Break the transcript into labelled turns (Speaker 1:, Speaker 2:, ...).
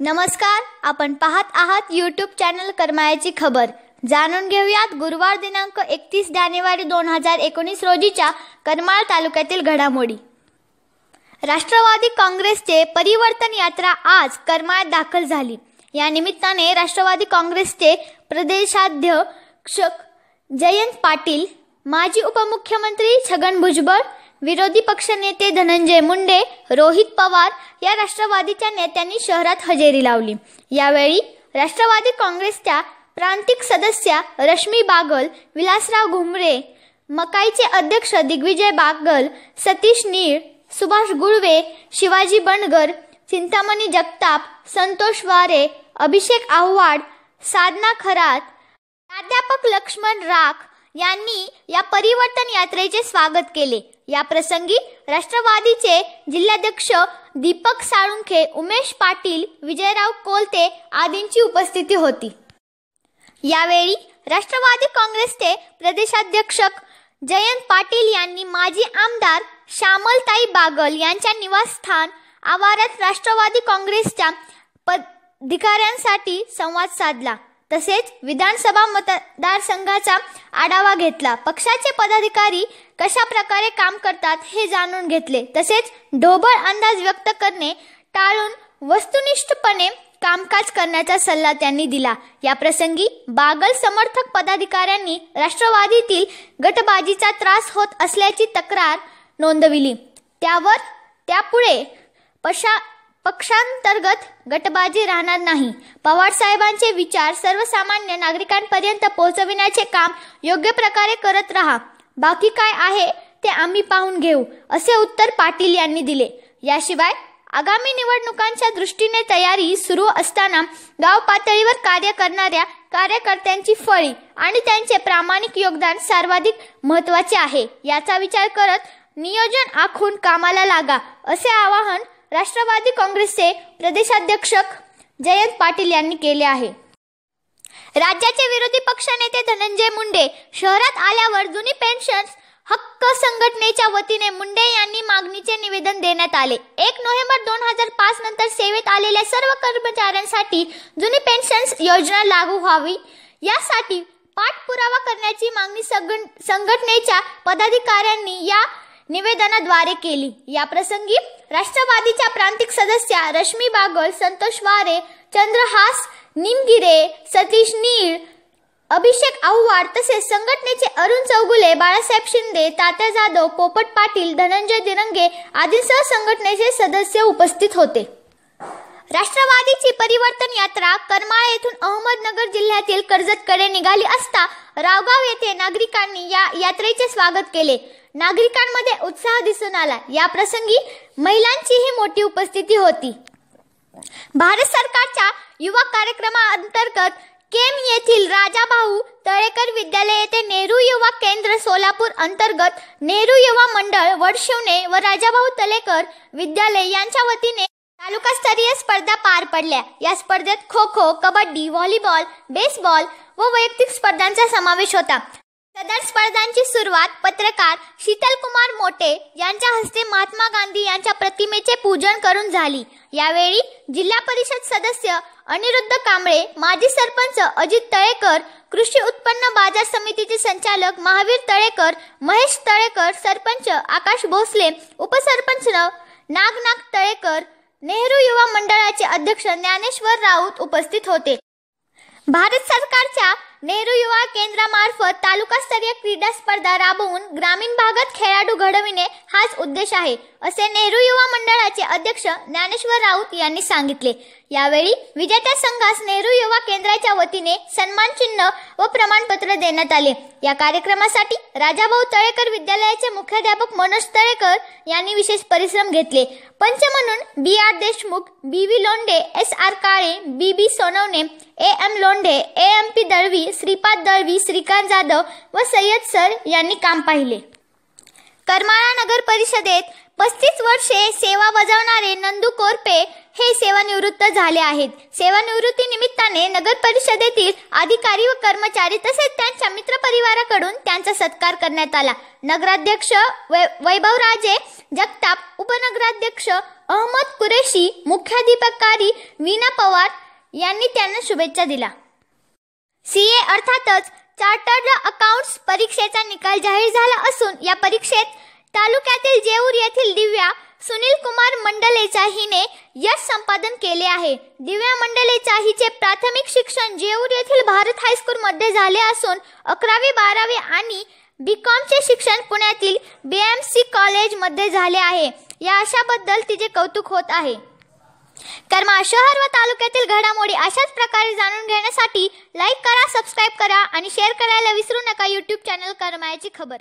Speaker 1: नमस्कार आपण पाहत आहात यूट्यूब चॅनल करमायाची खबर. जाणून घेऊयात गुरुवार दिनांक एकतीस जानेवारी दोन हजार एकोणीस रोजीच्या करमाळ तालुक्यातील घडामोडी. राष्ट्रवादी काँग्रेसचे परिवर्तन यात्रा आज करमाळ्यात दाखल झाली. या निमित्ताने राष्ट्रवादी काँग्रेसचे प्रदेशाध्यक्ष जयंत पाटील माजी उपमुख्यमंत्री छगन भुजबळ विरोधी पक्षनेते धनंजय मुंडे रोहित पवार या राष्ट्रवादीच्या नेत्यांनी शहरात हजेरी लावली. यावेळी राष्ट्रवादी काँग्रेसच्या प्रांतिक सदस्या रश्मी बागल विलासराव घुमरे मकाईचे अध्यक्ष दिग्विजय बागल सतीश नीळ सुभाष गुळवे शिवाजी बनगर चिंतामणी जगताप संतोष वारे अभिषेक आव्हाड साधना खरात प्राध्यापक लक्ष्मण राख यांनी या परिवर्तन यात्रेचे स्वागत केले. या प्रसंगी राष्ट्रवादीचे जिल्हाध्यक्ष दीपक साळुंखे उमेश पाटील विजयराव कोलते आदींची उपस्थिती होती. यावेळी राष्ट्रवादी काँग्रेसचे प्रदेशाध्यक्ष जयंत पाटील यांनी माजी आमदार श्यामलताई बागल यांच्या निवासस्थान आवारात राष्ट्रवादी काँग्रेसच्या पदाधिकाऱ्यांसाठी संवाद साधला. तसेच विधानसभा मतदारसंघाचा आढावा घेतला. पक्षाचे पदाधिकारी कशा प्रकारे काम करतात हे जाणून घेतले. तसेच ढोबळ अंदाज व्यक्त करणे टाळून वस्तुनिष्ठपणे कामकाज करण्याचा सल्ला त्यांनी दिला. या प्रसंगी बागल समर्थक पदाधिकाऱ्यांनी राष्ट्रवादीतील गटबाजीचा त्रास होत असल्याची तक्रार नोंदविली. त्यावर त्यापुढे पशा पक्षांतर्गत गटबाजी राहणार नाही. पवार साहेबांचे विचार सर्वसामान्य नागरिकांपर्यंत पोहोचविण्याचे काम योग्य प्रकारे करत राहा. बाकी काय आहे ते आम्ही पाहून घेऊ असे उत्तर पाटील यांनी दिले. याशिवाय आगामी निवडणुकांच्या दृष्टीने तयारी सुरू असताना गाव पातळीवर कार्य करणाऱ्या कार्यकर्त्यांची फळी आणि त्यांचे प्रामाणिक योगदान सर्वाधिक महत्त्वाचे आहे. याचा विचार करत नियोजन आखून कामाला लागा असे आवाहन राष्ट्रवादी काँग्रेसचे प्रदेशाध्यक्ष जयंत पाटील यांनी केले आहे. राज्याचे विरोधी पक्षनेते धनंजय मुंडे शहरात आल्यावर जुनी पेन्शन हक्क संघटनेच्या वतीने मुंडे यांनी मागणीचे निवेदन देण्यात आले. एक नोव्हेंबर दोन हजार पाच नंतर सेवेत आलेल्या सर्व कर्मचाऱ्यांसाठी जुनी पेन्शन योजना लागू व्हावी. यासाठी पाठपुरावा करण्याची मागणी संघटनेच्या पदाधिकाऱ्यांनी या निवेदनाद्वारे केली. या प्रसंगी राष्ट्रवादीच्या प्रांतिक सदस्या रश्मी बागल संतोष वारे चंद्रहास निमगिरे सतीश नीळ अभिषेक आव्हाड तसेच संघटनेचे अरुण चौगुले बाळासाहेब शिंदे तात्या जाधव पोपट पाटील धनंजय दिरंगे आदींसह संघटनेचे सदस्य उपस्थित होते. राष्ट्रवादीची परिवर्तन यात्रा करमाळा येथून अहमदनगर जिल्ह्यातील कर्जतकडे निघाली असता रावगाव येथे नागरिकांनी या यात्रेचे स्वागत केले. नागरिकांमध्ये उत्साह दिसून आला. या प्रसंगी महिलांचीही मोठी उपस्थिती होती. भारत सरकारच्या युवा कार्यक्रमाअंतर्गत केम येथील राजाभाऊ तळेकर विद्यालय येथे नेहरू युवा केंद्र सोलापूर अंतर्गत नेहरू युवा मंडळ वडशिवणे व राजाभाऊ तळेकर विद्यालय यांच्या वतीने तालुकास्तरीय स्पर्धा पार पडल्या. या स्पर्धेत खो खो कबड्डी व्हॉलीबॉल बेसबॉल व वैयक्तिक स्पर्धांचा समावेश होता. सदर स्पर्धांची सुरुवात पत्रकार शीतल कुमार मोटे यांच्या हस्ते महात्मा गांधी यांच्या प्रतिमेचे पूजन करून झाली. यावेळी जिल्हा परिषद सदस्य अनिरुद्ध कांबळे माजी सरपंच अजित तळेकर कृषी उत्पन्न बाजार समितीचे संचालक महावीर तळेकर महेश तळेकर सरपंच आकाश भोसले उपसरपंच नागनाग तळेकर नेहरू युवा मंडळाचे अध्यक्ष ज्ञानेश्वर राऊत उपस्थित होते. भारत सरकारच्या नेहरू युवा केंद्रामार्फत तालुकास्तरीय क्रीडा स्पर्धा राबवून ग्रामीण भागात खेळाडू घडविणे हाच उद्देश आहे असे नेहरू युवा मंडळाचे अध्यक्ष ज्ञानेश्वर राऊत यांनी सांगितले. यावेळी विजेत्या संघास नेहरू युवा केंद्राच्या वतीने सन्मान चिन्ह व प्रमाणपत्र देण्यात आले. या कार्यक्रमासाठी राजाभाऊ तळेकर विद्यालयाचे मुख्याध्यापक मनोज तळेकर यांनी विशेष परिश्रम घेतले. पंच म्हणून B R Deshmukh B V Londhe S R Kale B B Sonawane A M Londhe A M P Dalvi Shripad Dalvi Shrikant Jadhav व सय्यद सर यांनी काम पाहिले. करमाळा नगर परिषदेत पस्तीस वर्षे सेवा बजावणारे नंदू कोरपे हे सेवानिवृत्त झाले आहेत. सेवानिवृत्ती निमित्ताने नगर परिषदेतील अधिकारी व कर्मचारी तसेच त्यांच्या मित्रपरिवाराकडून त्यांचा सत्कार करण्यात आला. नगराध्यक्ष वै वैभवराजे जगताप उपनगराध्यक्ष अहमद कुरेशी मुख्याधिपकारी वीणा पवार यांनी त्यांना शुभेच्छा दिल्या. सीए अर्थातच चार्टर्ड अकाउंट्स परीक्षेचा निकाल जाहीर झाला असून या परीक्षेत तालुक्यातील जेऊर येथील दिव्या सुनील कुमार मंडलेचा हिने यश संपादन केले आहे. दिव्या मंडलेचा हिचे प्राथमिक शिक्षण जेऊर येथील भारत हायस्कूल मध्ये झाले असून अकरावी बारावी आणि बीकॉमचे शिक्षण पुण्यातील बी एम कॉलेजमध्ये झाले आहे. या अशाबद्दल तिचे कौतुक होत आहे. कर्मा शहर व तालुक्यातील घडामोडी अशाच प्रकारे जाणून घेण्यासाठी लाईक करा सबस्क्राईब करा आणि शेअर करायला विसरू नका यूट्यूब चॅनल करमायाची खबर.